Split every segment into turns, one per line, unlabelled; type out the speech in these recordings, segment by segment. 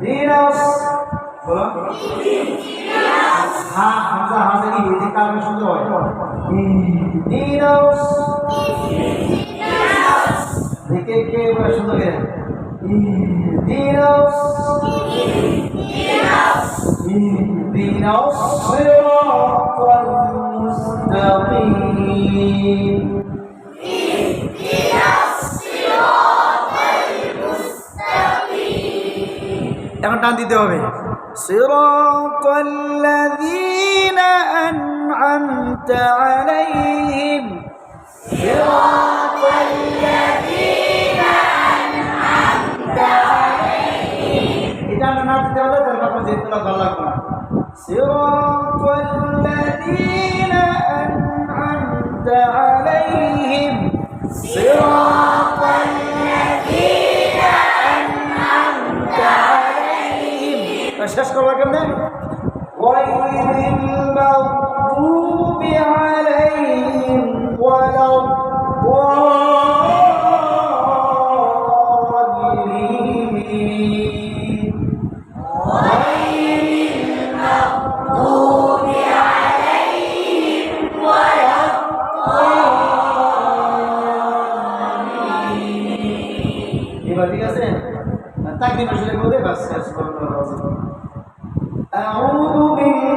দিনাস বলো হা হামজা হামজা কি এই কারণে সুন্দর হয় দিনাস দেখে কে বলে সুন্দর করে দিনাস اهدنا الصراط المستقيم এখন টান দিতে হবে صراط الذين أنعمت عليهم صراط الذين أنعمت عليهم এটা আমরা না দিতে হলে তার বাবা যেতে ভালো লাগবে না صراط الذين أنعمت عليهم صراط শেষ করবো কেমনে غير المغضوب عليهم ولا الضالين غير المغضوب عليهم ولا الضالين এবার ঠিক আছে তাকবীর শুরু করে বাস শেষ করতে হবে أعوذ بالله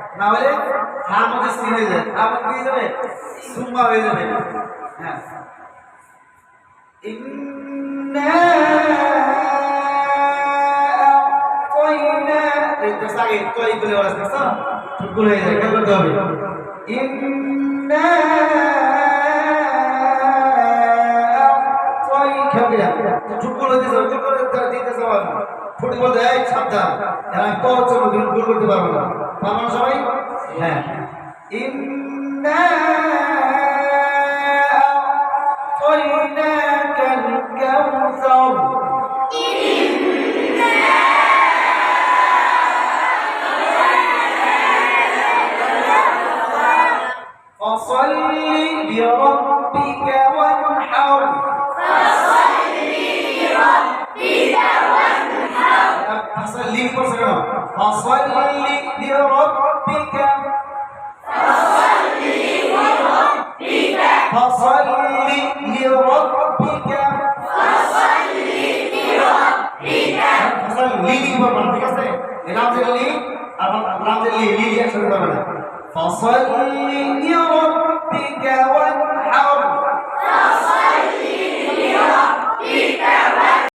না হলে হার মধ্যে স্থির হয়ে যাবে। আবার কি হয়ে যাবে? সুম্মা হয়ে যাবে। হ্যাঁ। ভুল হয়ে যায়, খেয়াল করতে হবে। ইন্না আ'তাই খেয়াল করে চুপ করে দিতে হবে চুপ করে দিতে হবে ফুটবল দেয় সাবধান আমি কত চলো গোল করতে পারবো না পারবো না সবাই হ্যাঁ ইন্না আ'তাইনাকা আল-কাউসার فصل لربك فصل فصل لربك فصل لربك ফসল